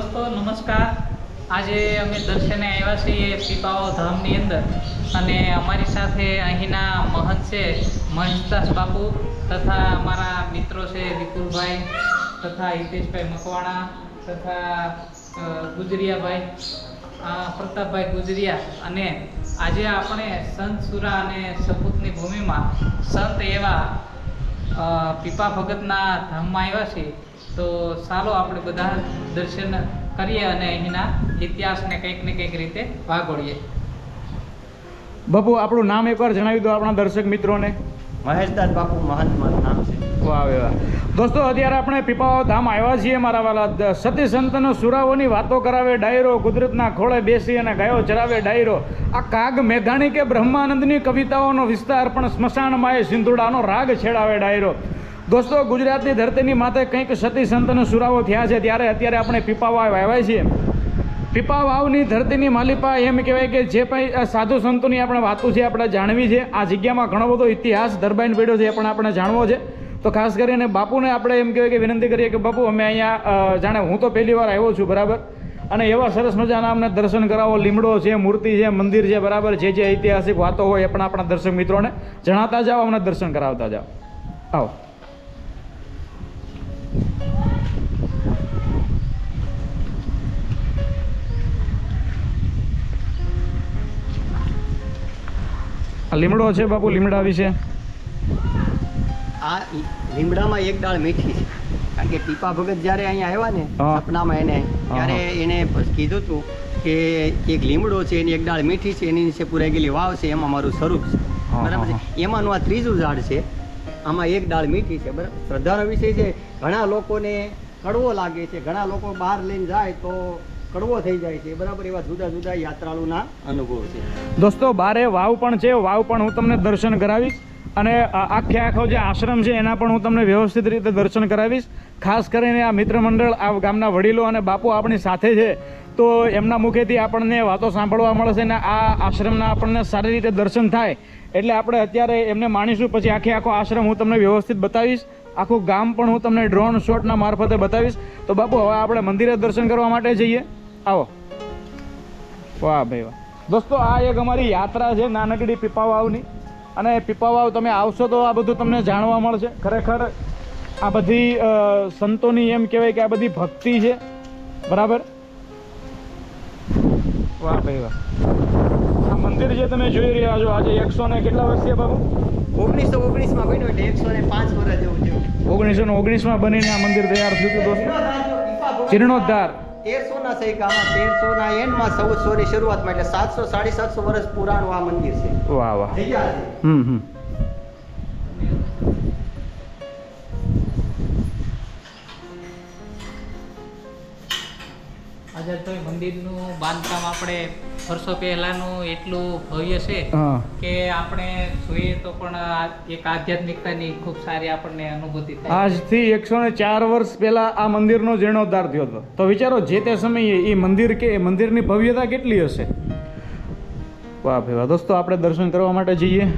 દોસ્તો, નમસ્કાર. આજે અમે દર્શને આવ્યા છીએ પીપાઓ ધામની અંદર અને અમારી સાથે અહીંના મહંત છે, મહેશદાસ બાપુ તથા અમારા મિત્રો છે, વિપુલભાઈ તથા હિતેશભાઈ મકવાણા તથા ગુજરિયાભાઈ પ્રતાપભાઈ ગુજરિયા અને આજે આપણે સંત સુરા અને સપૂતની ભૂમિમાં સંત એવા પીપા ભગતના ધામમાં આવ્યા છીએ. તો ચાલો આપણે બધા દર્શન કરીએ અને અહીંના ઇતિહાસને કંઈક ને કંઈક રીતે વાગોળીએ. બાપુ આપણું નામ એકવાર જણાવી દો આપણા દર્શક મિત્રોને. મહેશદાસ બાપુ મહાત્મા નામ છે. વાહ. દોસ્તો અત્યારે આપણે પીપાવા ધામ આવ્યા છીએ મારા વાલા સતી સંતનો સુરાઓની વાતો કરાવે ડાયરો કુદરતના ખોળે બેસી અને ગાયો ચરાવે ડાયરો. આ કાગ મેઘાણી કે બ્રહ્માનંદની કવિતાઓનો વિસ્તાર પણ સ્મશાનમાં એ સિંધુડાનો રાગ છેડાવે ડાયરો. દોસ્તો, ગુજરાતની ધરતીની માથે કંઈક સતી સંતનો સુરાવો થયા છે. ત્યારે અત્યારે આપણે પીપાવાવ આવ્યા છીએ. પીપા વાવની ધરતીની માલિપા એમ કહેવાય કે જે પણ સાધુ સંતોની આપણે વાતો છે, આપણે જાણવી છે. આ જગ્યામાં ઘણો બધો ઇતિહાસ દરબાઈન પડ્યો છે, એ પણ આપણે જાણવો છે. તો ખાસ કરીને બાપુને આપણે એમ કહેવાય કે વિનંતી કરીએ કે બાપુ, અમે અહીંયા જાણે હું તો પહેલી વાર આવ્યો છું, બરાબર? અને એવા સરસ મજાના અમને દર્શન કરાવો. લીમડો છે, મૂર્તિ છે, મંદિર છે, બરાબર? જે જે ઐતિહાસિક વાતો હોય એ પણ આપણા દર્શક મિત્રોને જણાતા જાઓ, અમને દર્શન કરાવતા જાઓ. આવો. લીમડો છે બાપુ લીમડા વિશે? આ લીમડામાં એક ડાળ મીઠી છે. કારણ કે ટીપા ભગત જ્યારે અહીંયા આવ્યા ને સપનામાં એને ત્યારે. એને કીધું હતું કે એક લીમડો છે એની એક ડાળ મીઠી છે એની નીચે પૂરાઈ ગયેલી વાવ છે એમાં મારું સ્વરૂપ છે. બરાબર છે? એમાંનું આ ત્રીજું ઝાડ છે આમાં એક ડાળ મીઠી છે બરાબર? શ્રદ્ધાનો વિષય છે ઘણા લોકોને કડવો લાગે છે ઘણા લોકો બહાર લઈને જાય તો કડવો થઈ જાય છે. બરાબર, એવા જુદા જુદા યાત્રાળુના અનુભવ છે. દોસ્તો, બારે વાવ પણ છે, વાવ પણ હું તમને દર્શન કરાવીશ અને આખે આખો જે આશ્રમ છે, એના પણ હું તમને વ્યવસ્થિત રીતે દર્શન કરાવીશ. ખાસ કરીને આ મિત્ર મંડળ આ ગામના વડીલો અને બાપુ આપણી સાથે છે, તો એમના મુખેથી આપણને વાતો સાંભળવા મળશે અને આ આશ્રમના આપણને સારી રીતે દર્શન થાય. એટલે આપણે અત્યારે એમને માણીશું, પછી આખે આખો આશ્રમ હું તમને વ્યવસ્થિત બતાવીશ. આખું ગામ પણ હું તમને ડ્રોન શોટના મારફતે બતાવીશ. તો બાપુ, હવે આપણે મંદિરે દર્શન કરવા માટે જઈએ. આવો. વાહ ભાઈ વાહ. દોસ્તો આ એક અમારી યાત્રા છે નાનકડી પીપાવાવની. અને પીપાવાવ તમે આવશો તો આ બધું તમને જાણવા મળશે. ખરેખર આ બધી સંતોની એમ કહેવાય કે આ બધી ભક્તિ છે. બરાબર? વાહ ભાઈ વાહ. આ મંદિર જે તમે જોઈ રહ્યા છો આજે એકસો ને કેટલા વર્ષે બાબુ? ઓગણીસો ઓગણીસમાં બન્યું એટલે એકસો ને પાંચ વર્ષ જેવું ઓગણીસો ને ઓગણીસમાં બનીને આ મંદિર તૈયાર થયું હતું દોસ્તો. જીર્ણોદ્ધાર. તેરસો ના સૈકામાં તેરસોના એન્ડમાં ચૌદસો ની શરૂઆતમાં એટલે સાતસો સાડી સાતસો વર્ષ પુરાણું આ મંદિર છે. વાહ વાહ. હમ હમ. આજે તો મંદિરનું બાંધકામ આપણે વર્ષો પહેલાંનું એટલું ભવ્ય છે હા. કે આપણે જોઈએ તો પણ એક આધ્યાત્મિકતાની ખૂબ સારી આપણને અનુભૂતિ થાય. આજથી એકસો ને ચાર વર્ષ પહેલા આ મંદિરનો જીર્ણોદ્ધાર થયો હતો. તો વિચારો જે તે સમયે એ મંદિર કે એ મંદિરની ભવ્યતા કેટલી હશે? વાહ ભાઈ વાહ. દોસ્તો આપણે દર્શન કરવા માટે જઈએ.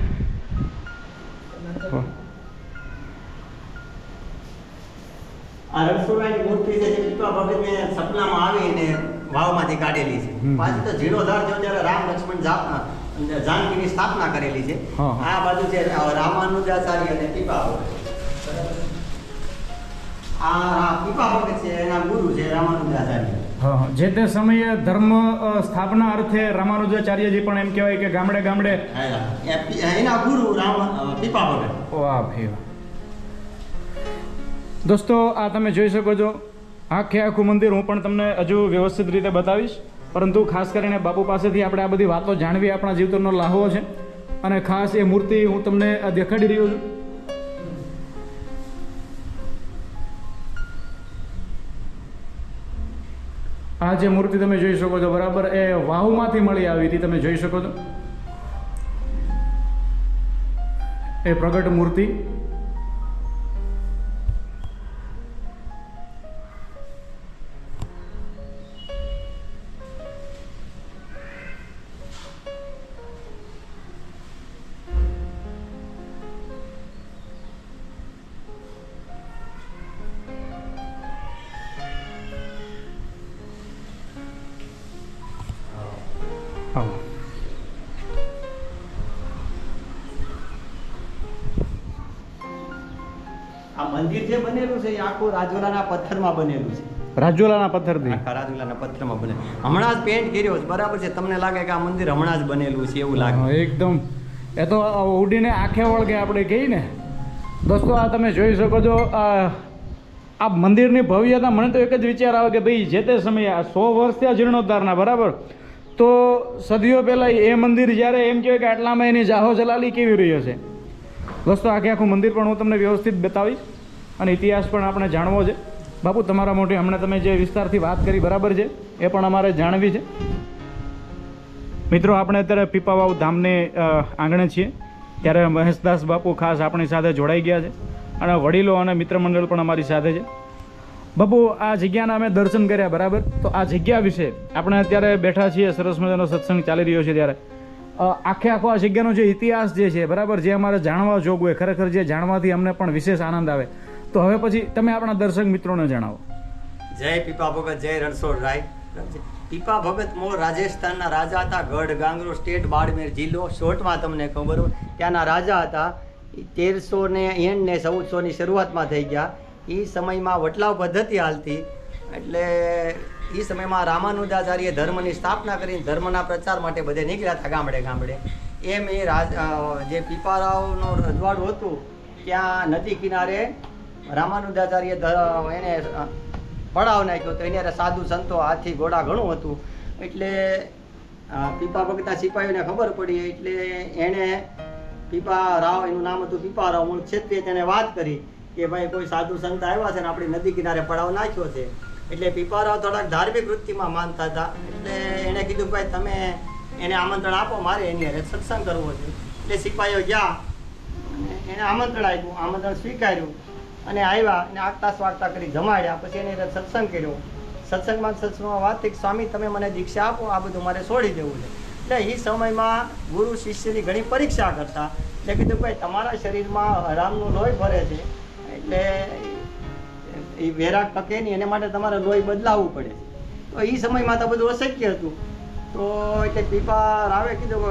આ રણછોડરાયની મૂર્તિ છે જે પીપા ભગતને સપનામાં આવીને વાવમાંથી કાઢેલી છે. પાછી તો જીર્ણોદ્ધાર જો ત્યારે રામ લક્ષ્મણ જાપના જાનકીની સ્થાપના કરેલી છે. આ બાજુ છે રામાનુજાચાર્ય અને પીપા ભગત આ આ પીપા છે એના ગુરુ છે રામાનુજાચાર્ય. જે તે સમયે ધર્મ સ્થાપના અર્થે રામાનુજાચાર્યજી પણ એમ કહેવાય કે ગામડે ગામડે એના ગુરુ રામ વાહ ભાઈ દોસ્તો આ તમે જોઈ શકો છો. આખે આખું મંદિર હું પણ તમને હજુ વ્યવસ્થિત રીતે બતાવીશ. પરંતુ ખાસ કરીને બાપુ પાસેથી આપણે આ બધી વાતો જાણવી આપણા જીવતરનો લાહવો છે. અને ખાસ એ મૂર્તિ હું તમને દેખાડી રહ્યો છું. આ જે મૂર્તિ તમે જોઈ શકો છો બરાબર, એ વાહુમાંથી મળી આવી હતી, તમે જોઈ શકો છો. એ પ્રગટ મૂર્તિ. મંદિર જે બનેલું છે એ આખું રાજુલાના પથ્થરમાં બનેલું છે. રાજુલાના પથ્થરથી? આખા રાજુલાના પથ્થરમાં બને. હમણાં જ પેન્ટ કર્યો છે બરાબર છે. તમને લાગે કે આ મંદિર હમણાં જ બનેલું છે એવું લાગે. એકદમ. એ તો ઉડીને આંખે વળગે આપણે કહીએ ને. દોસ્તો આ તમે જોઈ શકો છો આ આ મંદિરની ભવ્યતા મને તો એક જ વિચાર આવે કે ભાઈ જે તે સમયે આ સો વર્ષ ત્યાં જીર્ણોદ્ધારના બરાબર? તો સદીઓ પહેલાં એ મંદિર જ્યારે એમ કહેવાય કે આટલામાં એની જાહો જલાલી કેવી રહી હશે? દોસ્તો આખે આખું મંદિર પણ હું તમને વ્યવસ્થિત બતાવીશ. અને ઇતિહાસ પણ આપણે જાણવો છે. બાપુ, તમારા મોટી હમણાં તમે જે વિસ્તારથી વાત કરી, બરાબર છે? એ પણ અમારે જાણવી છે. મિત્રો, આપણે અત્યારે પીપાવાવ ધામને આંગણે છીએ. ત્યારે મહેશદાસ બાપુ ખાસ આપણી સાથે જોડાઈ ગયા છે. અને વડીલો અને મિત્ર મંડળ પણ અમારી સાથે છે. બાપુ, આ જગ્યાના અમે દર્શન કર્યા, બરાબર? તો આ જગ્યા વિશે આપણે અત્યારે બેઠા છીએ, સરસ મજાનો સત્સંગ ચાલી રહ્યો છે ત્યારે. આખે આખો આ જગ્યાનો જે ઇતિહાસ જે છે, બરાબર? જે અમારે જાણવા જોગવું હોય, ખરેખર જે જાણવાથી અમને પણ વિશેષ આનંદ આવે. તો હવે પછી તમે આપણા દર્શક મિત્રોને જણાવો. જય પીપા ભગત, જય રણછોડ રાય. પીપા ભગત મૂળ રાજસ્થાનના રાજા હતા ગઢ ગાંગરો સ્ટેટ બાડમેર જિલ્લો. શોર્ટમાં તમને ખબર હોય, ત્યાંના રાજા હતા. તેરસો ને એંડ ને ચૌદસો ની શરૂઆતમાં થઈ ગયા. એ સમયમાં વટલાવ પદ્ધતિ હાલતી. એટલે એ સમયમાં રામાનુજાચાર્ય ધર્મની સ્થાપના કરીને ધર્મના પ્રચાર માટે બધે નીકળ્યા હતા ગામડે ગામડે. એમ એ રાજ જે પીપારાવનું રજવાડું હતું, ત્યાં નદી કિનારે રામાનુજાચાર્ય એને પડાવ નાખ્યો તો એની સાધુ સંતો હાથી ઘોડા ઘણું હતું. એટલે પીપા ભગતા સિપાહીઓને ખબર પડી, એટલે એણે પીપા રાવ, એનું નામ હતું પીપા રાવ મૂળ ક્ષત્રિય તેને વાત કરી કે ભાઈ કોઈ સાધુ સંત આવ્યા છે ને આપણી નદી કિનારે પડાવ નાખ્યો છે. એટલે પીપારાવ થોડાક ધાર્મિક વૃત્તિમાં માનતા હતા. એટલે એણે કીધું, ભાઈ, તમે એને આમંત્રણ આપો, મારે એની અરે સત્સંગ કરવો છે. એટલે સિપાહીઓ ગયા. એને આમંત્રણ આપ્યું. આમંત્રણ સ્વીકાર્યું. અને આવ્યા અને આગતા સ્વાગતા કરી જમાડ્યા. પછી એની એને સત્સંગ કર્યો. સત્સંગમાં સત્સંગમાં વાત થઈ સ્વામી, તમે મને દીક્ષા આપો, આ બધું મારે છોડી દેવું છે. એટલે એ સમયમાં ગુરુ શિષ્યની ઘણી પરીક્ષા કરતા. એટલે કીધું, ભાઈ, તમારા શરીરમાં હરામનું લોહી ભરે છે, એટલે એ વેરાગ ટકે નહીં, એને માટે તમારે લોહી બદલાવવું પડે તો એ સમયમાં તો બધું અશક્ય હતું. તો એટલે પીપા રાવે કીધું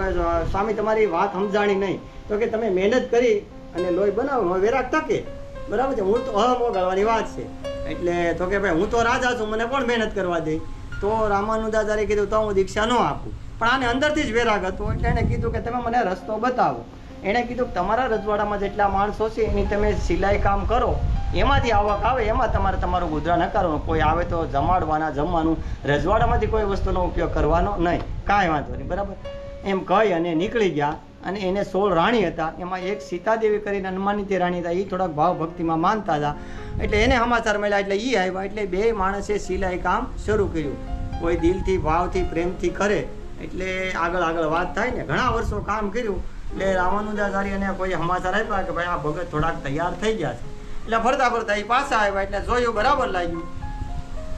સ્વામી, તમારી વાત સમજાણી નહીં. તો કે, તમે મહેનત કરી અને લોહી બનાવો વેરાગ ટકે. બરાબર છે? હું તો અહમ ઓગાળવાની વાત છે. એટલે તો કે ભાઈ, હું તો રાજા છું, મને પણ મહેનત કરવા દે. તો રામાનુદાચાર્ય કીધું, તો હું દીક્ષા ન આપું. પણ આને અંદરથી જ વેરાગ હતો. એટલે એણે કીધું કે, તમે મને રસ્તો બતાવો. એણે કીધું કે, તમારા રજવાડામાં જેટલા માણસો છે, એની તમે સિલાઈ કામ કરો. એમાંથી આવક આવે, એમાં તમારે તમારું ગુજરા ન કરવાનું. કોઈ આવે તો જમાડવાના, જમવાનું. રજવાડામાંથી કોઈ વસ્તુનો ઉપયોગ કરવાનો નહીં. કાંઈ વાંધો નહીં, બરાબર? એમ કહી અને નીકળી ગયા. અને એને સોળ રાણી હતા. એમાં એક સીતાદેવી કરીને હનુમાનીતી રાણી હતા. એ થોડાક ભાવ ભક્તિમાં માનતા હતા. એટલે એને સમાચાર મળ્યા એટલે એ આવ્યા. એટલે બે માણસે સિલાઈ કામ શરૂ કર્યું. કોઈ દિલથી, ભાવથી, પ્રેમથી કરે. એટલે આગળ આગળ વાત થાય ને. ઘણા વર્ષો કામ કર્યું. એટલે રામાનુજાચાર્યને કોઈ સમાચાર આપ્યા કે ભાઈ આ ભગત થોડાક તૈયાર થઈ ગયા છે. એટલે ફરતા ફરતા એ પાછા આવ્યા. એટલે જોયું બરાબર લાગ્યું.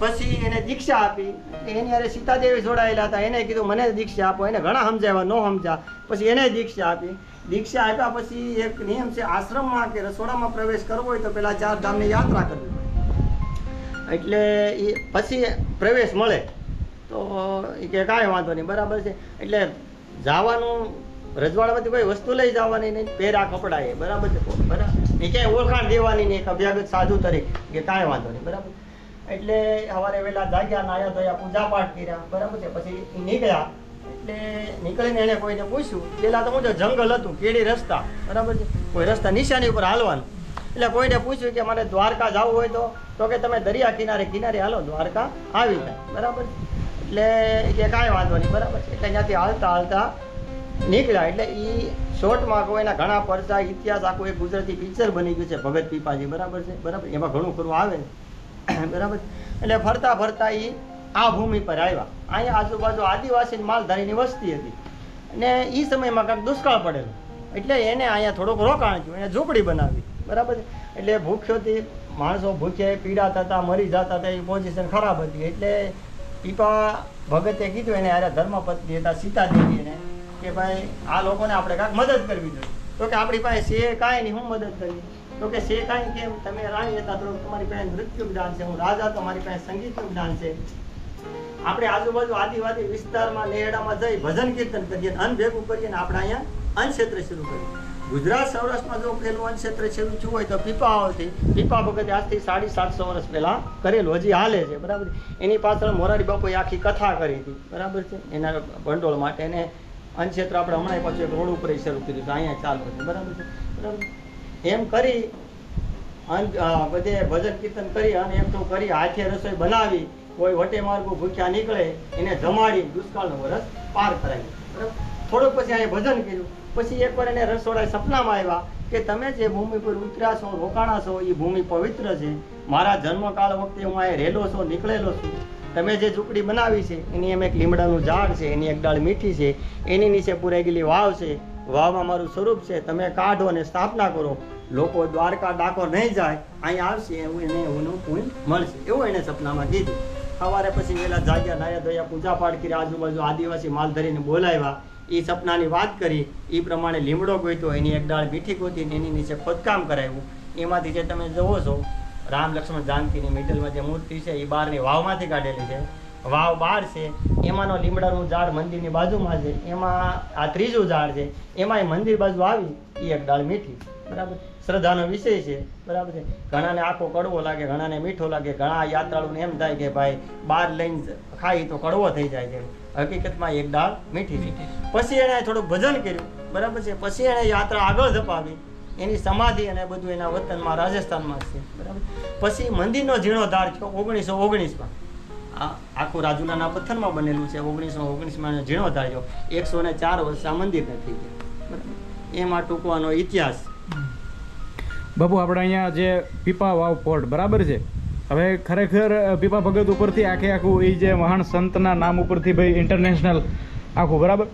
પછી એને દીક્ષા આપી. એની હારે સીતાદેવી જોડાયેલા હતા. એને કીધું, મને દીક્ષા આપો. એને ઘણા સમજાવ્યા, ન સમજા. પછી એને દીક્ષા આપી. દીક્ષા આપ્યા પછી એક નિયમ છે, આશ્રમમાં કે રસોડામાં પ્રવેશ કરવો હોય તો પેલા ચાર ધામની યાત્રા કરવી. એટલે એ પછી પ્રવેશ મળે. તો એ કે કાંઈ વાંધો નહીં, બરાબર છે. એટલે જવાનું, રજવાડામાંથી કોઈ વસ્તુ લઈ જવાની નહીં પહેરા કપડાં એ, બરાબર છે. બરાબર. એ ક્યાંય ઓળખાણ દેવાની નહીં, એક અભ્યાગત સાધુ તરીકે. કે કાંઈ વાંધો નહીં, બરાબર. એટલે સવારે વહેલા જાગ્યા નાયા ધોયા પૂજા પાઠ કર્યા. બરાબર છે? પછી નીકળ્યા. એટલે નીકળીને એને કોઈને પૂછ્યું. પેલા તો હું જંગલ હતું કેડી રસ્તા. બરાબર છે? કોઈ રસ્તા નિશાની ઉપર હાલવાનું. એટલે કોઈને પૂછ્યું કે મારે દ્વારકા જવું હોય તો તો કે તમે દરિયા કિનારે કિનારે હાલો, દ્વારકા આવી જાય. બરાબર એટલે કે કાંઈ વાંધો નહીં. બરાબર છે? એટલે ત્યાંથી હાલતા હાલતા નીકળ્યા. એટલે એ શોર્ટમાં કોઈના ઘણા પરચા, ઇતિહાસ, આખું એક ગુજરાતી પિક્ચર બની ગયું છે, ભગત પીપાજી. બરાબર છે? બરાબર? એમાં ઘણું ખરું આવે. બરાબર? એટલે ફરતા ફરતા એ આ ભૂમિ પર આવ્યા. અહીંયા આજુબાજુ આદિવાસી માલધારીની વસ્તી હતી. અને એ સમયમાં કાંઈક દુષ્કાળ પડેલો. એટલે એને અહીંયા થોડુંક રોકાણ થયું. એને ઝૂંપડી બનાવી. બરાબર? એટલે ભૂખ્યોથી માણસો ભૂખ્યા પીડાતા હતા મરી જતા હતા એ પોઝિશન ખરાબ હતી. એટલે પીપા ભગતે કીધું, એને અરે ધર્મપત્ની હતા, સીતાદેવી એને, કે ભાઈ આ લોકોને આપણે કાંઈક મદદ કરવી જોઈએ. તો કે આપણી પાસે છે કાંઈ નહીં, હું મદદ કરવી તો કે છે કાંઈ કેમ તમે રાણી હતા તો તમારી પાસે નૃત્ય જ્ઞાન છે, હું રાજા તો મારી પાસે સંગીતનું જ્ઞાન છે. આપણે આજુબાજુ આદિવાસી વિસ્તારમાં, નેહડામાં જઈ ભજન કીર્તન કરીએ અન્ન ભેગું કરીએ ને આપણે અહીંયા અન્ન ક્ષેત્ર શરૂ કરીએ. ગુજરાત સૌરાષ્ટ્રમાં જો પેલું અનક્ષેત્ર શરૂ થયું હોય તો પીપાવાવથી પીપા ભગતે આજથી સાડી સાતસો વર્ષ પહેલાં કરેલું, હજી હાલે છે, બરાબર? એની પાછળ મોરારી બાપુએ આખી કથા કરી હતી, બરાબર છે? એના ભંડોળ માટે એને અનક્ષેત્ર આપણે હમણાં પાછું રોડ ઉપર શરૂ કર્યું છે અહીંયા ચાલુ છે બરાબર છે? બરાબર? એમ કરી બધે ભજન કીર્તન કરી અને એમ તો કરી, હાથે રસોઈ બનાવી, કોઈ વટે માર્ગો ભૂખ્યા નીકળે, એને જમાડી, દુષ્કાળનો વરસ પાર કરાવી બરાબર થોડુંક પછી અહીંયા ભજન કર્યું. પછી એકવાર એને રસોડા સપનામાં આવ્યા કે તમે જે ભૂમિ પર ઉતર્યા છો, રોકાણા છો એ ભૂમિ પવિત્ર છે. મારા જન્મકાળ વખતે હું અહીંયા રહેલો છું, નીકળેલો છું. તમે જે ઝૂંપડી બનાવી છે, એની એમ એક લીમડાનું ઝાડ છે, એની એક ડાળ મીઠી છે, એની નીચે પુરાઈ ગયેલી વાવ છે વાવમાં મારું સ્વરૂપ છે, તમે કાઢો અને સ્થાપના કરો. લોકો દ્વારકા ડાકોર નહીં જાય, અહીં આવશે, એવું એને એનું પુણ્ય મળશે. એવું એને સપનામાં કીધું. સવારે પછી વહેલા જાગ્યા, નાયા ધોયા, પૂજા પાઠ કરી, આજુબાજુ આદિવાસી માલ ધરીને બોલાવ્યા. એ સપનાની વાત કરી. એ પ્રમાણે લીમડો ગોઈતો એની એક ડાળ મીઠી ગોતી એની નીચે ખોદકામ કરાવ્યું. એમાંથી જે તમે જોવો છો, રામ લક્ષ્મણ જાનકીની મિડલમાં જે મૂર્તિ છે એ બહારની વાવમાંથી કાઢેલી છે. વાવ બાર છે એમાંનો લીમડાનું ઝાડ મંદિરની બાજુમાં છે એમાં આ ત્રીજું ઝાડ છે એમાં એ મંદિર બાજુ આવી એ એક ડાળ મીઠી. બરાબર? શ્રદ્ધાનો વિષય છે બરાબર છે? ઘણાને આખો કડવો લાગે ઘણાને મીઠો લાગે ઘણા યાત્રાળુને એમ થાય કે ભાઈ બહાર લઈને ખાઈ તો કડવો થઈ જાય છે. હકીકતમાં એક ડાળ મીઠી છે. પછી એણે થોડુંક ભજન કર્યું બરાબર છે? પછી એણે યાત્રા આગળ ધપાવી. એની સમાધિ અને બધું એના વતનમાં રાજસ્થાનમાં છે બરાબર? પછી મંદિરનો જીર્ણોદ્ધાર થયો ઓગણીસો ઓગણીસમાં. આખું રાજુલાના પથ્થરમાં બનેલું છે. ઓગણીસો ઓગણીસમાં જીર્ણોદ્ધાર થયો એકસો ને ચાર વર્ષ આ મંદિર નથી ગયા. એમાં ટૂંકવાનો ઇતિહાસ. બાપુ, આપણે અહીંયા જે પીપા વાવ પોર્ટ બરાબર છે? હવે ખરેખર પીપા ભગત ઉપરથી આખે આખું એ જે મહાન સંતના નામ ઉપરથી ભાઈ ઇન્ટરનેશનલ આખું, બરાબર?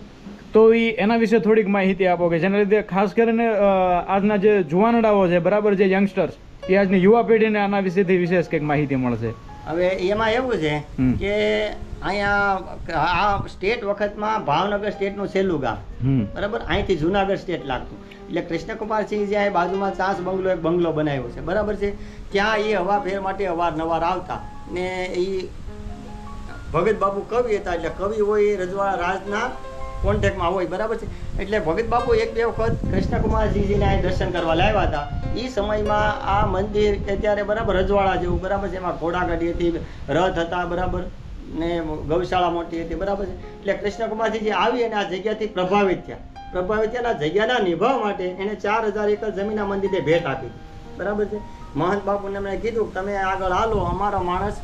તો એ એના વિશે થોડીક માહિતી આપો કે જેના લીધે ખાસ કરીને આજના જે જુવાનડાઓ છે, બરાબર, જે યંગસ્ટર્સ એ આજની યુવા પેઢીને આના વિશેથી વિશેષ કંઈક માહિતી મળશે. હવે એમાં એવું છે કે અહીંયા આ સ્ટેટ વખતમાં ભાવનગર સ્ટેટનું છેલ્લું ગામ. બરાબર? અહીંથી જુનાગઢ સ્ટેટ લાગતું. એટલે કૃષ્ણકુમારસિંહ જ્યાં બાજુમાં ચાસ બંગલો એક બંગલો બનાવ્યો છે. બરાબર છે? ત્યાં એ હવા ફેર માટે અવારનવાર આવતા. ને એ ભગત બાપુ કવિ હતા એટલે કવિ હોય એ રજવાડા રાજના કોન્ટેક્ટમાં હોય, બરાબર છે? એટલે ભગત બાપુ એક બે વખત કૃષ્ણકુમારજીજીને અહીં દર્શન કરવા લાવ્યા હતા. એ સમયમાં આ મંદિર કે ત્યારે બરાબર રજવાડા જેવું, બરાબર છે? એમાં ઘોડાગાડી હતી રથ હતા, બરાબર? ને ગૌશાળા મોટી હતી, બરાબર છે? એટલે કૃષ્ણકુમારજી આવી અને આ જગ્યાથી પ્રભાવિત થયા. પ્રભાવિત થયા જગ્યાના નિભાવ માટે એને ચાર હજાર એકર જમીન આ મંદિરે ભેટ આપી. બરાબર છે? મહંત બાપુને એમણે કીધું તમે આગળ હાલો, અમારો માણસ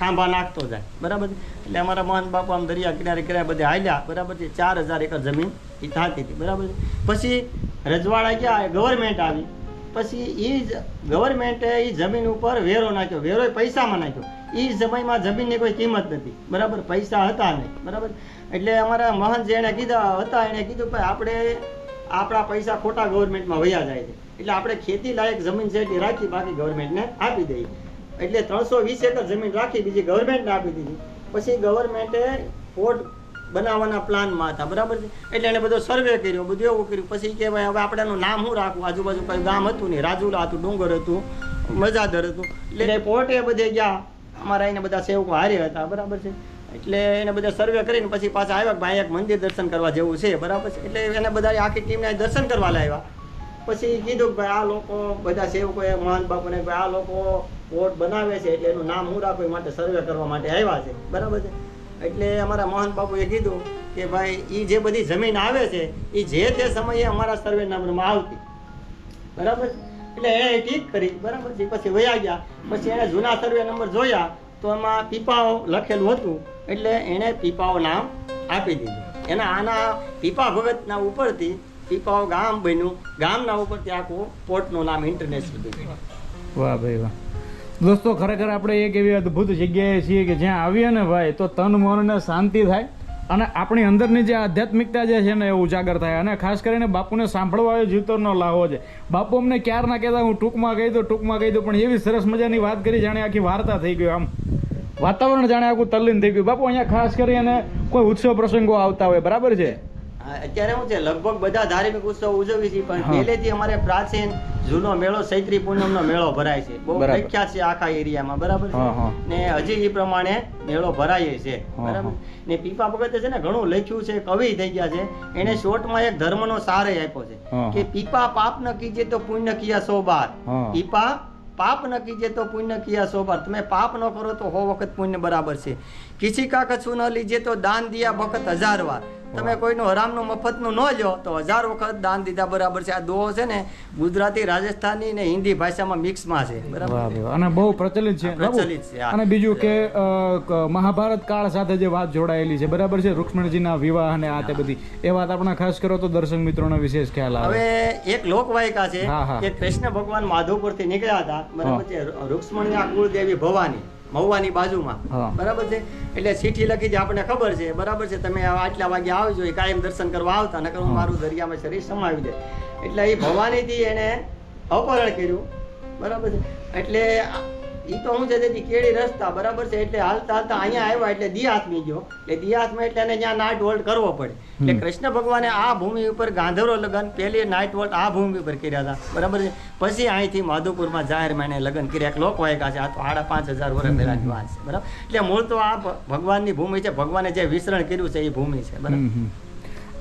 ખાંભા નાખતો જાય. બરાબર એટલે અમારા મોહન બાપુ આમ દરિયા કિનારે કિનારે બધે હાલ્યા. બરાબર છે? ચાર હજાર એકર જમીન એ થતી હતી. બરાબર પછી રજવાડા ગયા ગવર્મેન્ટ આવી. પછી એ જ ગવર્મેન્ટે એ જમીન ઉપર વેરો નાખ્યો. વેરો પૈસામાં નાખ્યો. એ સમયમાં જમીનની કોઈ કિંમત નથી. બરાબર? પૈસા હતા નહીં. બરાબર? એટલે અમારા મહંત જેણે કીધા હતા, એણે કીધું, ભાઈ, આપણે આપણા પૈસા ખોટા ગવર્મેન્ટમાં વયા જાય છે. એટલે આપણે ખેતી લાયક જમીન છે એટલી રાખી બાકી ગવર્મેન્ટને આપી દઈએ. એટલે ત્રણસો વીસ એકર જમીન રાખી બીજી ગવર્મેન્ટને આપી દીધી. પછી ગવર્મેન્ટે પોર્ટ બનાવવાના પ્લાનમાં હતા બરાબર છે? એટલે એને બધો સર્વે કર્યો બધું એવું કર્યું. પછી કે ભાઈ હવે આપણે એનું નામ શું રાખવું? આજુબાજુ કોઈ ગામ હતું નહીં રાજુલા હતું ડુંગર હતું મજાદર હતું. એટલે પોર્ટે બધે ગયા. અમારા એને બધા સેવકો હારે હતા બરાબર છે? એટલે એને બધા સર્વે કરીને પછી પાછા આવ્યા ભાઈ એક મંદિર દર્શન કરવા જેવું છે બરાબર છે? એટલે એને બધા આખી ટીમને દર્શન કરવા લાવ્યા. પછી કીધું કે ભાઈ આ લોકો બધા સેવકોએ, મહાન બાપુને ભાઈ આ લોકો વોટ બનાવે છે એટલે એનું નામ હું રાખું માટે સર્વે કરવા માટે આવ્યા છે. બરાબર છે? એટલે અમારા મોહન બાપુએ કીધું કે ભાઈ એ જે બધી જમીન આવે છે એ જે તે સમયે અમારા સર્વે નંબરમાં આવતી. બરાબર? એટલે એણે ઠીક કરી. બરાબર છે? પછી વયા ગયા. પછી એણે જૂના સર્વે નંબર જોયા તો એમાં પીપાઓ લખેલું હતું. એટલે એણે પીપાઓ નામ આપી દીધું. એના આના પીપા ભગતના ઉપરથી પીપાઓ ગામ બન્યું. ગામના ઉપરથી આખું પોર્ટનું નામ ઇન્ટરનેશનલ બન્યું વાહ ભાઈ વાહ. દોસ્તો, ખરેખર આપણે એક એવી અદ્ભુત જગ્યાએ છીએ કે જ્યાં આવીએ ને ભાઈ, તો તન મનને શાંતિ થાય અને આપણી અંદરની જે આધ્યાત્મિકતા જે છે ને એ ઉજાગર થાય. અને ખાસ કરીને બાપુને સાંભળવા જીવતરનો લાવો છે. બાપુ અમને ક્યાર ના કહેતા, હું ટૂંકમાં કહી દઉં, ટૂંકમાં કહી દઉં, પણ એવી સરસ મજાની વાત કરી, જાણે આખી વાર્તા થઈ ગયું આમ. વાતાવરણ જાણે આખું તલ્લીન થઈ ગયું. બાપુ, અહીંયા ખાસ કરીને કોઈ ઉત્સવ પ્રસંગો આવતા હોય, બરાબર છે? અત્યારે શું છે લગભગ બધા ધાર્મિક ઉત્સવ ઉજવીએ છીએ પણ પહેલેથી અમારે પ્રાચીન જૂનો મેળો ચૈત્રી પૂનમનો મેળો ભરાય છે. બહુ પ્રખ્યાત છે આખા એરિયામાં બરાબર ને હજી એ પ્રમાણે મેળો ભરાય છે બરાબર? ને પીપા ભગતે છે ને ઘણું લખ્યું છે કવિ થઈ ગયા છે એને શોર્ટમાં એક ધર્મનો સાર આપ્યો છે કે પીપા પાપ ન કીજે તો પુણ્ય કિયા સો બાર? પીપા પાપ ન કીજે તો પુણ્ય કિયા સો તમે પાપ ન કરો તો હો વખત પુણ્ય બરાબર છે. કિસી કા કછું ન લીજે તો દાન દિયા વખત હજાર વાર. તમે કોઈનું હરામનું મફતનું ન લ્યો તો હજાર વખત દાન દીધા બરાબર છે. આ દોહો છે ને ગુજરાતી રાજસ્થાની ને હિન્દી ભાષામાં મિક્સમાં છે. બરાબર. અને બહુ પ્રચલિત છે. પ્રચલિત છે, અને બીજું કે મહાભારત કાળ સાથે જે વાત જોડાયેલી છે બરાબર છે? રૂક્ષ્મણજીના વિવાહ અને આ તે બધી. એ વાત આપણે ખાસ કરો તો દર્શક મિત્રોનો વિશેષ ખ્યાલ આવે. હવે એક લોકવાયકા છે. કે કૃષ્ણ ભગવાન માધવપુરથી નીકળ્યા હતા. બરાબર છે? રૂક્ષ્મણના કુળદેવી ભવાની મહુવાની બાજુમાં. બરાબર છે? એટલે ચીઠી લખી છે આપણને ખબર છે બરાબર છે? તમે આટલા વાગે આવજો એ કાયમ દર્શન કરવા આવતા નકર હું મારું દરિયામાં શરીર સમાવી દે. એટલે એ ભવાનીથી એને અપહરણ કર્યું. બરાબર છે? એટલે એ તો હું છે તેથી કેળી રસ્તા બરાબર છે એટલે હાલતા હાલતા અહીંયા આવ્યા એટલે દિયાત્મી ગયો. એટલે દિયાત્મી એટલે એને ત્યાં નાઇટ હોલ્ડ કરવો પડે. એટલે કૃષ્ણ ભગવાને આ ભૂમિ ઉપર ગાંધરો લગ્ન પહેલી નાઇટ હોલ્ડ આ ભૂમિ ઉપર કર્યા હતા. બરાબર છે? પછી અહીંથી માધુપુરમાં જાહેરમાં એને લગ્ન કર્યા. એક લોકવાયકા છે. આ તો સાડા પાંચ હજાર વર્ષ પહેલાની વાત છે. બરાબર? એટલે મૂળ તો આ ભગવાનની ભૂમિ છે. ભગવાને જે વિસ્તરણ કર્યું છે એ ભૂમિ છે. બરાબર.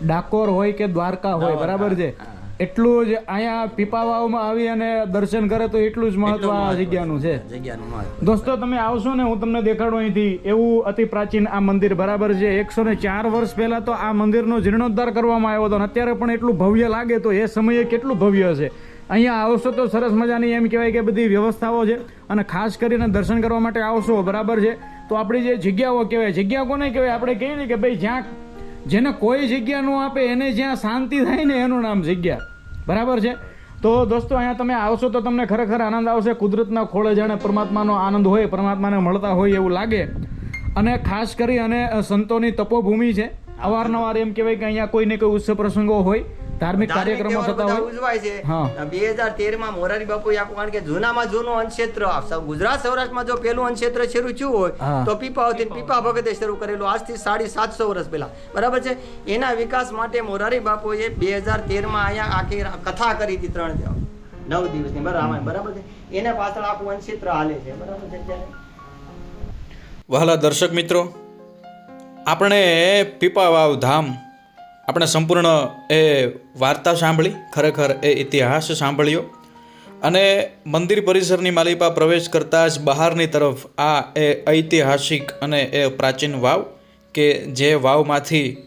ડાકોર હોય કે દ્વારકા હોય બરાબર છે. એટલું જ અહીંયા પીપાવાવમાં આવી અને દર્શન કરે તો એટલું જ મહત્વ આ જગ્યાનું છે. જગ્યાનું દોસ્તો તમે આવશો ને હું તમને દેખાડું અહીંથી. એવું અતિ પ્રાચીન આ મંદિર. બરાબર છે. એકસો ને ચાર વર્ષ પહેલા તો આ મંદિરનો જીર્ણોદ્ધાર કરવામાં આવ્યો હતો અને અત્યારે પણ એટલું ભવ્ય લાગે તો એ સમયે કેટલું ભવ્ય હશે અહીંયા આવશો તો સરસ મજાની એમ કહેવાય કે બધી વ્યવસ્થાઓ છે અને ખાસ કરીને દર્શન કરવા માટે આવશો. બરાબર છે. તો આપણી જે જગ્યાઓ કહેવાય જગ્યા કોને કહેવાય? આપણે કહીએ ને કે ભાઈ જ્યાં જેને કોઈ જગ્યા ન આપે, એને જ્યાં શાંતિ થાય ને એનું નામ જગ્યા. બરાબર છે? તો દોસ્તો, અહીંયા તમે આવશો તો તમને ખરેખર આનંદ આવશે. કુદરતના ખોળે જાણે પરમાત્માનો આનંદ હોય, પરમાત્માને મળતા હોય એવું લાગે. અને ખાસ કરી અને સંતોની તપોભૂમિ છે. અવારનવાર એમ કહેવાય કે અહીંયા કોઈ ને કોઈ ઉત્સવ પ્રસંગો હોય ધાર્મિક કાર્યક્રમો થતા હોય? ઉજવાય છે. બે હજાર તેરમાં મોરારી બાપુ આપ્યું કારણ કે જૂનામાં જૂનું અનક્ષેત્ર ગુજરાત સૌરાષ્ટ્રમાં જો પેલું અનક્ષેત્ર શરૂ થયું હોય. તો પીપાવતી પીપા ભગતે શરૂ કરેલું. આજથી સાડી સાતસો વર્ષ પહેલા. બરાબર છે? એના વિકાસ માટે મોરારી બાપુએ બે હજાર તેરમાં અહીંયા આખી કથા કરી હતી ત્રણ નવ દિવસની બરાબર બરાબર છે? એના પાછળ આખું અનક્ષેત્ર હાલે છે. બરાબર છે ત્યારે વહાલા દર્શક મિત્રો આપણે પીપાવાવ ધામ આપણે સંપૂર્ણ એ વાર્તા સાંભળી, ખરેખર એ ઇતિહાસ સાંભળ્યો અને મંદિર પરિસરની માલિપા પ્રવેશ કરતાં જ બહારની તરફ આ એ ઐતિહાસિક અને એ પ્રાચીન વાવ કે જે વાવમાંથી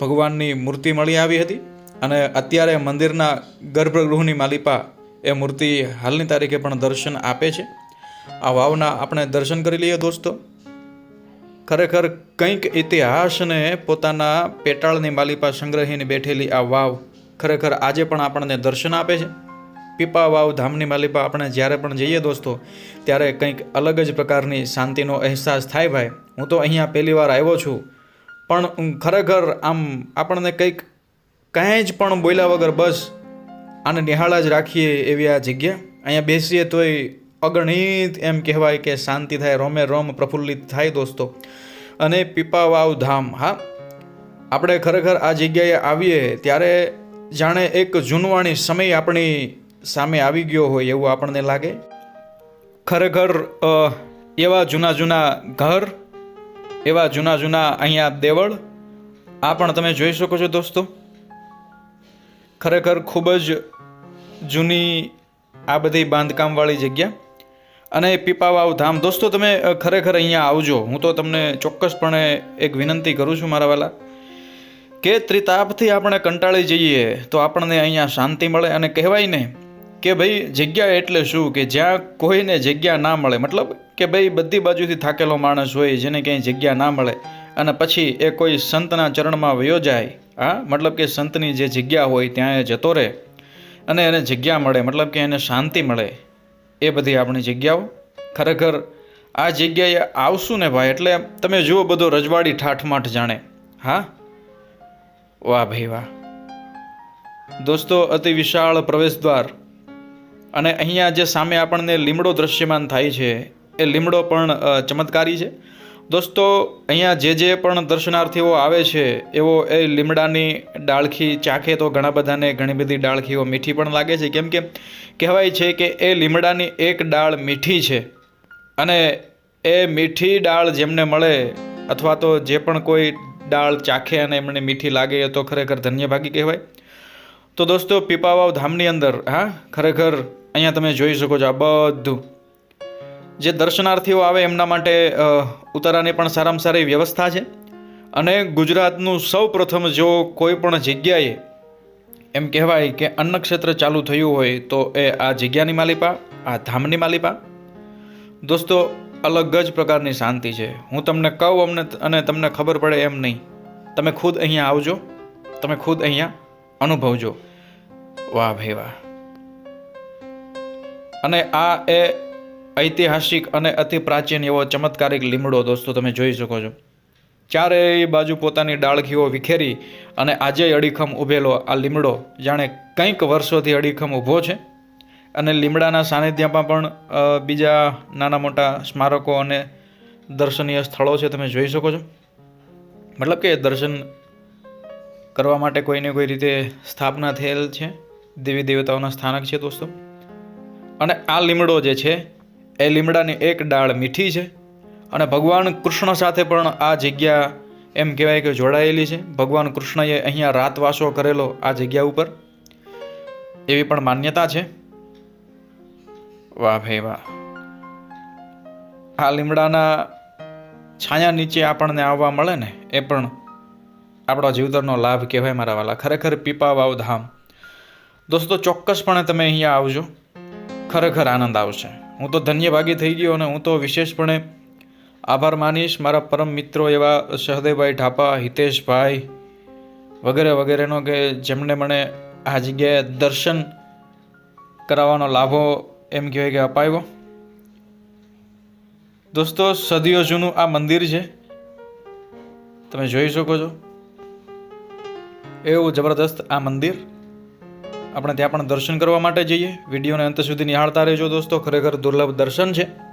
ભગવાનની મૂર્તિ મળી આવી હતી અને અત્યારે મંદિરના ગર્ભગૃહની માલિપા એ મૂર્તિ હાલની તારીખે પણ દર્શન આપે છે. આ વાવના આપણે દર્શન કરી લઈએ દોસ્તો. ખરેખર કંઈક ઇતિહાસને પોતાના પેટાળની માલિપા સંગ્રહીને બેઠેલી આ વાવ ખરેખર આજે પણ આપણને દર્શન આપે છે. પીપા વાવ ધામની માલિપા આપણે જ્યારે પણ જઈએ દોસ્તો, ત્યારે કંઈક અલગ જ પ્રકારની શાંતિનો અહેસાસ થાય ભાઈ. હું તો અહીંયા પહેલી વાર આવ્યો છું, પણ ખરેખર આમ આપણને કંઈક કાંઈ જ પણ બોલ્યા વગર બસ આને નિહાળા જ રાખીએ એવી આ જગ્યા. અહીંયા બેસીએ તોય અગણિત એમ કહેવાય કે શાંતિ થાય, રોમે રોમ પ્રફુલ્લિત થાય દોસ્તો. અને પીપાવાવ ધામ, હા. આપણે ખરેખર આ જગ્યાએ આવીએ ત્યારે જાણે એક જૂનવાણી સમય આપણી સામે આવી ગયો હોય એવું આપણને લાગે. ખરેખર એવા જૂના જૂના ઘર, એવા જૂના જૂના અહીંયા દેવળ, આ પણ તમે જોઈ શકો છો દોસ્તો. ખરેખર ખૂબ જ જૂની આ બધી બાંધકામવાળી જગ્યા. અને પીપાવાવ ધામ. દોસ્તો, તમે ખરેખર અહીંયા આવજો. હું તો તમને ચોક્કસપણે એક વિનંતી કરું છું મારા વાલા, કે ત્રિતાપથી આપણે કંટાળી જઈએ તો આપણને અહીંયા શાંતિ મળે અને કહેવાય ને કે ભાઈ, જગ્યા એટલે શું? કે જ્યાં કોઈને જગ્યા ના મળે. મતલબ કે ભાઈ, બધી બાજુથી થાકેલો માણસ હોય, જેને ક્યાંય જગ્યા ના મળે અને પછી એ કોઈ સંતના ચરણમાં વયો જાય. હા? મતલબ કે સંતની જે જગ્યા હોય, ત્યાં એ જતો રહે અને એને જગ્યા મળે. મતલબ કે એને શાંતિ મળે. એ બધી આપણી જગ્યાઓ. ખરેખર આ જગ્યાએ આવશું ને ભાઈ, એટલે તમે જુઓ બધો રજવાડી ઠાઠમાઠ જાણે. હા? વાહ ભાઈ વાહ. દોસ્તો, અતિ વિશાળ પ્રવેશદ્વાર. અને અહીંયા જે સામે આપણને લીમડો દ્રશ્યમાન થાય છે, એ લીમડો પણ ચમત્કારી છે. દોસ્તો, અહીંયા જે જે પણ દર્શનાર્થીઓ આવે છે, એવો એ લીમડાની ડાળખી ચાખે તો ઘણા બધાને ઘણી બધી ડાળખીઓ મીઠી પણ લાગે છે. કેમ કે કહેવાય છે કે એ લીમડાની એક ડાળ મીઠી છે અને એ મીઠી ડાળ જેમને મળે અથવા તો જે પણ કોઈ ડાળ ચાખે અને એમને મીઠી લાગે તો ખરેખર ધન્યભાગી કહેવાય. તો દોસ્તો, પીપાવાવ ધામની અંદર, હા, ખરેખર અહીંયા તમે જોઈ શકો છો આ બધું. જે દર્શનાર્થીઓ આવે એમના માટે ઉતારાની પણ સારામાં સારી વ્યવસ્થા છે. અને ગુજરાતનું સૌ પ્રથમ જો કોઈ પણ જગ્યાએ એમ કહેવાય કે અન્નક્ષેત્ર ચાલુ થયું હોય, તો એ આ જગ્યાની માલિપા, આ ધામની માલિપા. દોસ્તો, અલગ જ પ્રકારની શાંતિ છે. હું તમને કહું અમને અને તમને ખબર પડે એમ નહીં. તમે ખુદ અહીંયા આવજો. તમે ખુદ અહીંયા અનુભવજો. વાહ ભાઈ વાહ. અને આ એ ઐતિહાસિક અને અતિ પ્રાચીન એવો ચમત્કારિક લીમડો દોસ્તો તમે જોઈ શકો છો. ચારેય બાજુ પોતાની ડાળખીઓ વિખેરી અને આજે અડીખમ ઊભેલો આ લીમડો. જાણે કંઈક વર્ષોથી અડીખમ ઊભો છે. અને લીમડાના સાનિધ્યમાં પણ બીજા નાના મોટા સ્મારકો અને દર્શનીય સ્થળો છે તમે જોઈ શકો છો. મતલબ કે દર્શન કરવા માટે કોઈને કોઈ રીતે સ્થાપના થયેલ છે. દેવી દેવતાઓના સ્થાનક છે દોસ્તો. અને આ લીમડો જે છે એ લીમડાની એક ડાળ મીઠી છે અને ભગવાન કૃષ્ણ સાથે પણ આ જગ્યા એમ કહેવાય કે જોડાયેલી છે. ભગવાન કૃષ્ણએ અહીંયા રાતવાસો કરેલો આ જગ્યા ઉપર. એવી પણ માન્યતા છે. વાહ ભાઈ વાહ. આ લીમડાના છાયા નીચે આપણને આવવા મળે ને એ પણ આપણા જીવતરનો લાભ કહેવાય મારા વાલા. ખરેખર પીપાવાવ ધામ. દોસ્તો, ચોક્કસપણે તમે અહીંયા આવજો. ખરેખર આનંદ આવશે. હું તો ધન્યભાગી થઈ ગયો અને હું તો વિશેષપણે આભાર માનીશ મારા પરમ મિત્રો એવા સહદેવભાઈ ઢાપા, હિતેશભાઈ વગેરે વગેરેનો કે જેમણે મને આ જગ્યાએ દર્શન કરાવવાનો લાભો એમ કહેવાય કે અપાવ્યો. દોસ્તો, સદીઓ જૂનું આ મંદિર છે. તમે જોઈ શકો છો. એવું જબરદસ્ત આ મંદિર. આપણે ત્યાં પણ દર્શન કરવા માટે જઈએ. વિડીયોને અંત સુધી નિહાળતા રહેજો દોસ્તો. ખરેખર દુર્લભ દર્શન છે.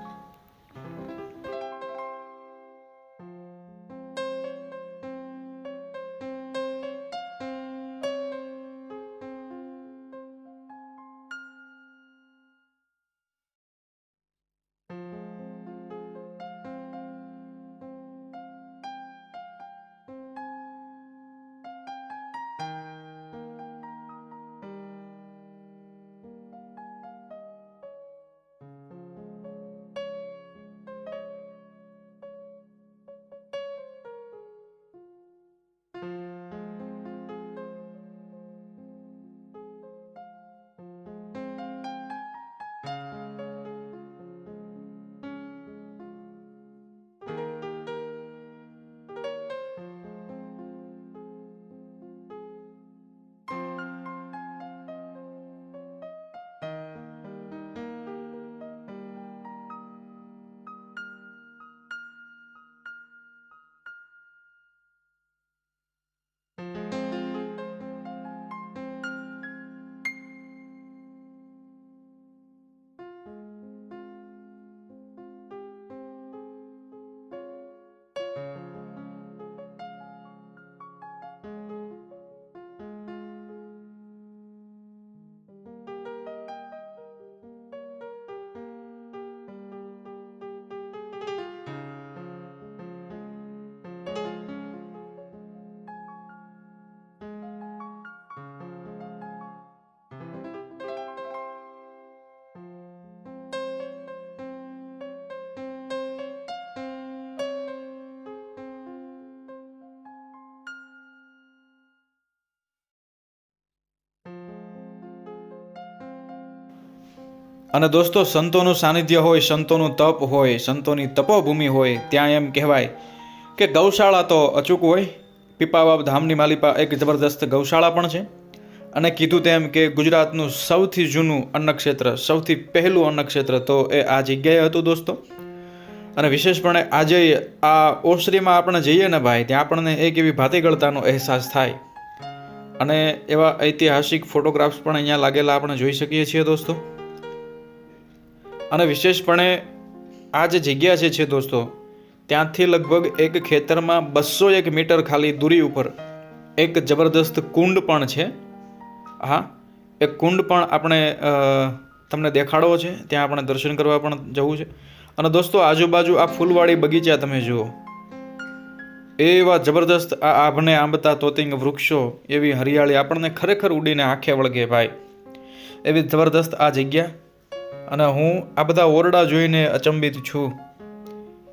અને દોસ્તો, સંતોનું સાનિધ્ય હોય, સંતોનું તપ હોય, સંતોની તપોભૂમિ હોય, ત્યાં એમ કહેવાય કે ગૌશાળા તો અચૂક હોય. પીપાબાબ ધામની માલિપા એક જબરદસ્ત ગૌશાળા પણ છે. અને કીધું તેમ કે ગુજરાતનું સૌથી જૂનું અન્નક્ષેત્ર, સૌથી પહેલું અન્નક્ષેત્ર તો એ આ જગ્યાએ હતું દોસ્તો. અને વિશેષપણે આજે આ ઓસરીમાં આપણે જઈએ ને ભાઈ, ત્યાં આપણને એક એવી ભાતીગળતાનો અહેસાસ થાય. અને એવા ઐતિહાસિક ફોટોગ્રાફ્સ પણ અહીંયા લાગેલા આપણે જોઈ શકીએ છીએ દોસ્તો. અને વિશેષપણે આ જે જગ્યા છે છે દોસ્તો, ત્યાંથી લગભગ એક ખેતરમાં બસો એક મીટર ખાલી દૂરી ઉપર એક જબરદસ્ત કુંડ પણ છે. હા એ કુંડ પણ આપણે તમને દેખાડવો છે. ત્યાં આપણે દર્શન કરવા પણ જવું છે. અને દોસ્તો, આજુબાજુ આ ફૂલવાળી બગીચા તમે જુઓ. એવા જબરદસ્ત આ આભને આંબતા તોતિંગ વૃક્ષો એવી હરિયાળી આપણને ખરેખર ઉડીને આંખે વળગે ભાઈ. એવી જબરદસ્ત આ જગ્યા. અને હું આ બધા ઓરડા જોઈને અચંબિત છું.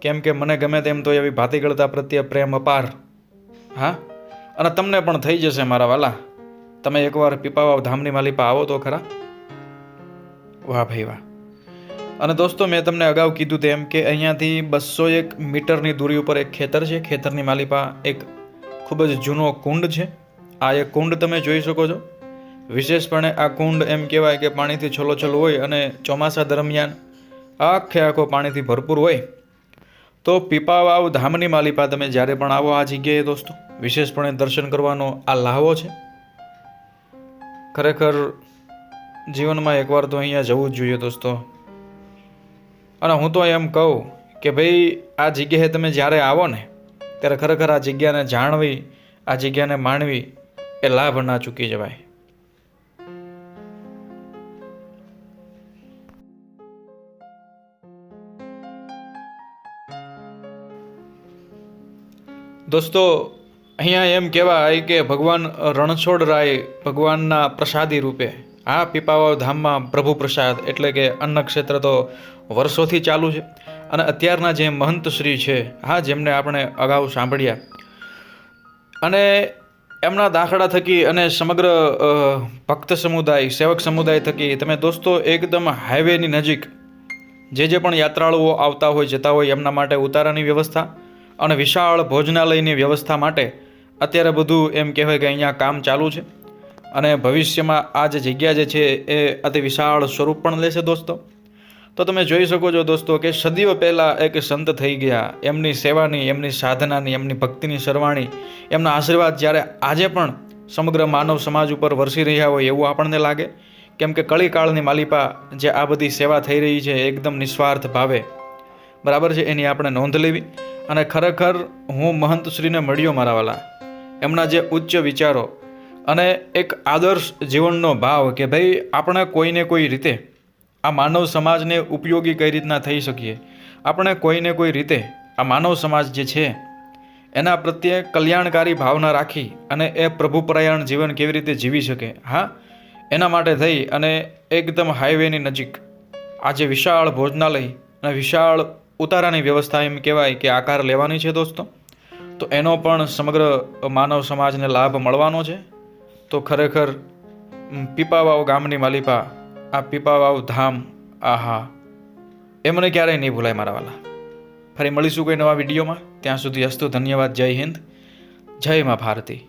કેમ કે મને ગમે તેમ તો એવી ભાતીગળતા પ્રત્યે પ્રેમ અપાર. હા? અને તમને પણ થઈ જશે મારા વાલા. તમે એકવાર પીપાવાવ ધામની માલિપા આવો તો ખરા? વાહ ભાઈ વાહ. અને દોસ્તો, મેં તમને અગાઉ કીધું તેમ કે અહીંયાથી બસો એક મીટરની દૂરી ઉપર એક ખેતર છે. ખેતરની માલિપા એક ખૂબ જ જૂનો કુંડ છે. આ એક કુંડ તમે જોઈ શકો છો. વિશેષપણે આ કુંડ એમ કહેવાય કે પાણીથી છલોછલ હોય અને ચોમાસા દરમિયાન આખે આખો પાણીથી ભરપૂર હોય. તો પીપાવાવ ધામની માલિપા તમે જ્યારે પણ આવો આ જગ્યાએ દોસ્તો, વિશેષપણે દર્શન કરવાનો આ લાહવો છે? ખરેખર જીવનમાં એકવાર તો અહીંયા જવું જ જોઈએ દોસ્તો. અને હું તો એમ કહું કે ભાઈ, આ જગ્યાએ તમે જ્યારે આવો ને, ત્યારે ખરેખર આ જગ્યાને જાણવી, આ જગ્યાને માણવી એ લાભ ના ચૂકી જવાય. દોસ્તો, અહીંયા એમ કહેવાય કે ભગવાન રણછોડરાય ભગવાનના પ્રસાદી રૂપે આ પીપાવાવ ધામમાં પ્રભુ પ્રસાદ એટલે કે અન્ન ક્ષેત્ર તો વર્ષોથી ચાલુ છે અને અત્યારના જે મહંત શ્રી છે, હા, જેમને આપણે અગાઉ સાંભળ્યા. અને એમના દાખલા થકી અને સમગ્ર ભક્ત સમુદાય, સેવક સમુદાય થકી તમે દોસ્તો એકદમ હાઈવેની નજીક જે જે પણ યાત્રાળુઓ આવતા હોય, જતા હોય, એમના માટે ઉતારાની વ્યવસ્થા અને વિશાળ ભોજનાલયની વ્યવસ્થા માટે અત્યારે બધું એમ કહેવાય કે અહીંયા કામ ચાલુ છે. અને ભવિષ્યમાં આ જે જગ્યા જે છે એ અતિ વિશાળ સ્વરૂપ પણ લેશે દોસ્તો. તો તમે જોઈ શકો છો દોસ્તો કે સદીઓ પહેલાં એક સંત થઈ ગયા. એમની સેવાની, એમની સાધનાની, એમની ભક્તિની સરવાણી, એમના આશીર્વાદ જ્યારે આજે પણ સમગ્ર માનવ સમાજ ઉપર વરસી રહ્યા હોય એવું આપણને લાગે. કેમ કે કળીકાળની માલિપા જે આ બધી સેવા થઈ રહી છે એકદમ નિસ્વાર્થ ભાવે. બરાબર છે? એની આપણે નોંધ લેવી. અને ખરેખર હું મહંતશ્રીને મળ્યો મારા વાલા. એમના જે ઉચ્ચ વિચારો અને એક આદર્શ જીવનનો ભાવ કે ભાઈ આપણે કોઈને કોઈ રીતે આ માનવ સમાજને ઉપયોગી કઈ રીતના થઈ શકીએ. આપણે કોઈને કોઈ રીતે આ માનવ સમાજ જે છે, એના પ્રત્યે કલ્યાણકારી ભાવના રાખી અને એ પ્રભુપરાયણ જીવન કેવી રીતે જીવી શકે, હા? એના માટે થઈ અને એકદમ હાઈવેની નજીક આજે વિશાળ ભોજનાલય અને વિશાળ ઉતારાની વ્યવસ્થા એમ કહેવાય કે આકાર લેવાની છે દોસ્તો. તો એનો પણ સમગ્ર માનવ સમાજને લાભ મળવાનો છે. તો ખરેખર પીપાવાવ ગામની માલિપા, આ પીપાવાવ ધામ, આહા એ મને ક્યારેય નહીં ભૂલાય મારા વાલા. ફરી મળીશું કોઈ નવા વિડીયોમાં. ત્યાં સુધી અસ્તુ ધન્યવાદ, જય હિન્દ, જય મા ભારતી.